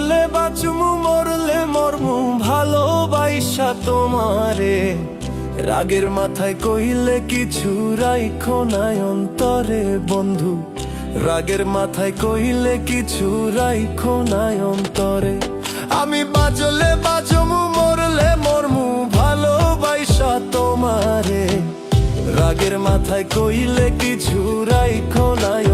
বাঁচমু, মরলে মরমু, ভালোবাসা তোমারে। রাগের মাথায় কইলে কিছু রাইখো নাই অন্তরে, বন্ধু। রাগের মাথায় কইলে কিছু রাইখো নাই অন্তরে। আমি বাজলে বাজমু, মরলে মরমু, ভালোবাসা তোমারে। রাগের মাথায় কইলে কিছু রাইখো নাই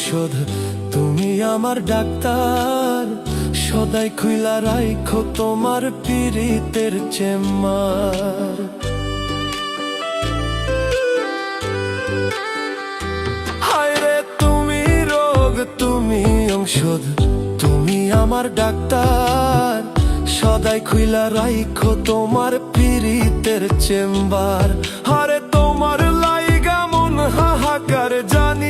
ঔষধ, তুমি আমার ডাক্তার। সদাই খুইলা রাইখো তোমার পীড়িতের চেম্বার। তুমি রোগ, তুমি ঔষধ, তুমি আমার ডাক্তার। সদাই খুইলা রাইখো তোমার পীড়িতের চেম্বার। হারে তোমার লাইগা মন হাহাকার, জানি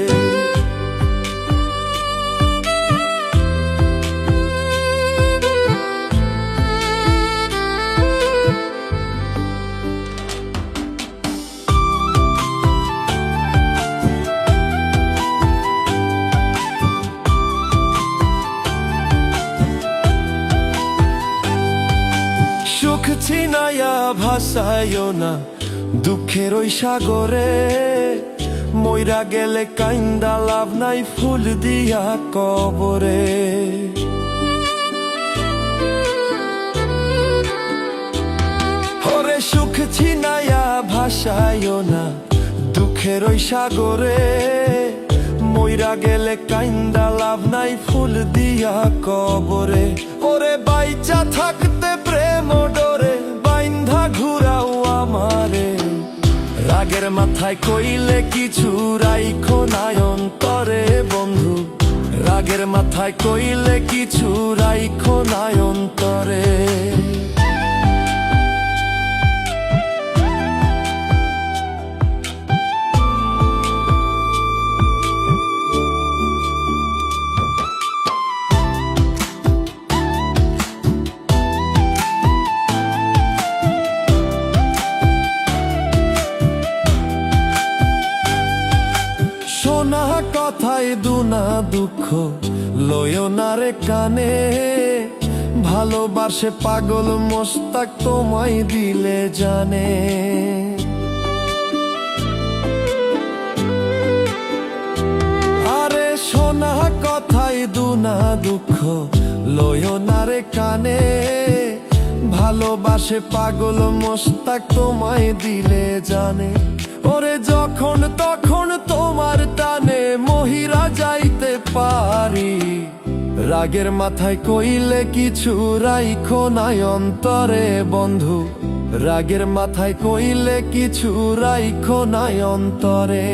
সুখ ছিনাইয়া ভাসাইও না, দুঃখের ওই সাগরে। মইরা গেলে কাইন্দা লাভ নাই ফুল দিয়া কবরে। ওরে সুখ ছিনাইয়া ভাসাইও না, দুঃখের ওই সাগরে। মইরা গেলে কাইন্দা লাভ নাই, ফুল দিয়া কবরে। ওরে বাইচা থাকতে প্রেম ডরে, বাইন্ধা ঘুরাও আমারে। রাগের মাথায় কইলে কিছু রাইখো নাই অন্তরে, বন্ধু। রাগের মাথায় কইলে কিছু রাইখো নাই কথায় দুনা দুঃখ লয় না রে কানে। ভালোবাসে পাগল মোস্তাক তোমায় দিলে জানে। আরে শোনা কথায় দুনা দুঃখ লয় না রে কানে। ভালোবাসে পাগল মোস্তাক তোমায় দিলে জানে। ওরে যখন তখন তোমার টানে মহিরা যাইতে পারি। রাগের মাথায় কইলে কিছু রাইখো নাই অন্তরে বন্ধু। রাগের মাথায় কইলে কিছু রাইখো নাই অন্তরে।